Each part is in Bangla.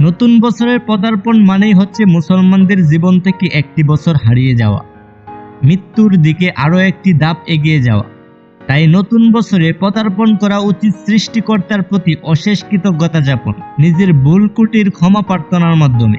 নতুন বছরের পদার্পণ মানেই হচ্ছে মুসলমানদের জীবন থেকে একটি বছর হারিয়ে যাওয়া। মৃত্যুর দিকে আরও একটি ধাপ এগিয়ে যাওয়া। তাই নতুন বছরে পদার্পণ করা উচিত সৃষ্টিকর্তার প্রতি অশেষ কৃতজ্ঞতা যাপন নিজের ভুল কুটির ক্ষমা প্রার্থনার মাধ্যমে।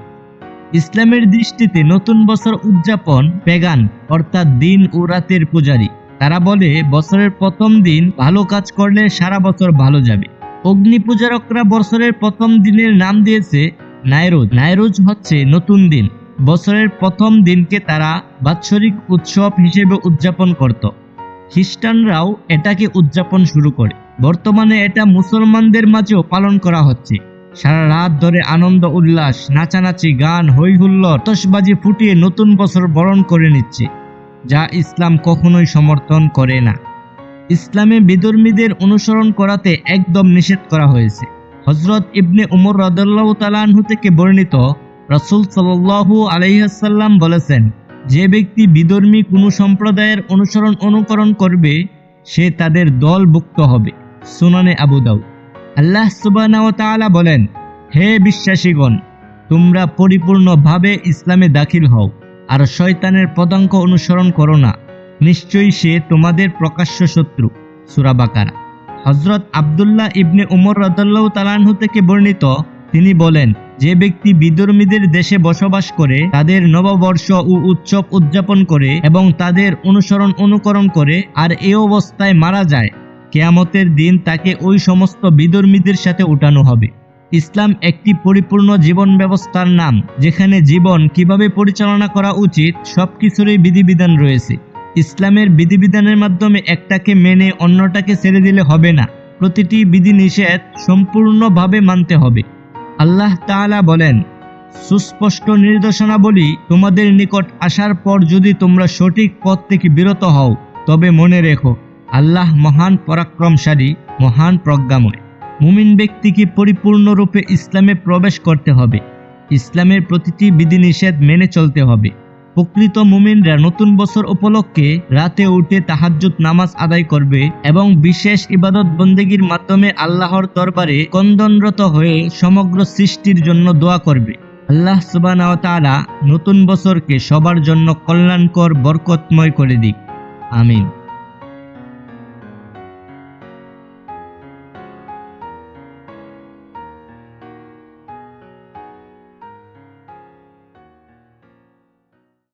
ইসলামের দৃষ্টিতে নতুন বছর উদযাপন পেগান, অর্থাৎ দিন ও রাতের পূজারী। তারা বলে, বছরের প্রথম দিন ভালো কাজ করলে সারা বছর ভালো যাবে। অগ্নি পূজারকরা বছরের প্রথম দিনের নাম দিয়েছে নাইরোজ। নাইরোজ হচ্ছে নতুন দিন। বছরের প্রথম দিনকে তারা বাৎসরিক উৎসব হিসেবে উদযাপন করত। খ্রিস্টানরাও এটাকে উদযাপন শুরু করে। বর্তমানে এটা মুসলমানদের মাঝেও পালন করা হচ্ছে। সারা রাত ধরে আনন্দ, উল্লাস, নাচানাচি, গান হই হুল্লোড় আতশবাজি ফুটিয়ে নতুন বছর বরণ করে নিচ্ছে, যা ইসলাম কখনোই সমর্থন করে না। ইসলামে বিধর্মীদের অনুসরণ করাতে একদম নিষেধ করা হয়েছে। হজরত ইবনে উমর রদুল্লাহ তালাহু থেকে বর্ণিত রাসুল সাল্লাহু আলাইহাসাল্লাম বলেছেন, যে ব্যক্তি বিধর্মী কোনো সম্প্রদায়ের অনুসরণ অনুকরণ করবে, সে তাদের দলভুক্ত হবে। সুনানে আবু দাউদ। আল্লাহ সুবাহ বলেন, হে বিশ্বাসীগণ, তোমরা পরিপূর্ণভাবে ইসলামে দাখিল হও, আর শয়তানের পদাঙ্ক অনুসরণ করো না। নিশ্চয়ই সে তোমাদের প্রকাশ্য শত্রু সুরাবাকারা হজরত আবদুল্লাহ ইবনে উমর রদাল্লাহ তালানহু থেকে বর্ণিত, তিনি বলেন, যে ব্যক্তি বিদর্মীদের দেশে বসবাস করে, তাদের নববর্ষ ও উৎসব উদযাপন করে এবং তাদের অনুসরণ অনুকরণ করে আর এ অবস্থায় মারা যায়, কেয়ামতের দিন তাকে ওই সমস্ত বিধর্মীদের সাথে উঠানো হবে। ইসলাম একটি পরিপূর্ণ জীবন ব্যবস্থার নাম, যেখানে জীবন কীভাবে পরিচালনা করা উচিত সবকিছুরই বিধিবিধান রয়েছে। ইসলামের বিধিবিধানের মাধ্যমে একটাকে মেনে অন্যটাকে ছেড়ে দিলে হবে না। প্রতিটি বিধিনিষেধ সম্পূর্ণভাবে মানতে হবে। আল্লাহ তাআলা বলেন, সুস্পষ্ট নির্দেশনাবলী তোমাদের নিকট আসার পর যদি তোমরা সঠিক পথ থেকে বিরত হও, তবে মনে রেখো, আল্লাহ মহান পরাক্রমশালী, মহান প্রজ্ঞাময়। মুমিন ব্যক্তিকে পরিপূর্ণরূপে ইসলামে প্রবেশ করতে হবে। ইসলামের প্রতিটি বিধিনিষেধ মেনে চলতে হবে। প্রকৃত মুমিনরা নতুন বছর উপলক্ষে রাতে উঠে তাহাজ্জুদ নামাজ আদায় করবে এবং বিশেষ ইবাদত বন্দেগীর মাধ্যমে আল্লাহর দরবারে কন্দনরত হয়ে সমগ্র সৃষ্টির জন্য দোয়া করবে। আল্লাহ সুবাহ নতুন বছরকে সবার জন্য কল্যাণকর, বরকতময় করে দিক। আমিন।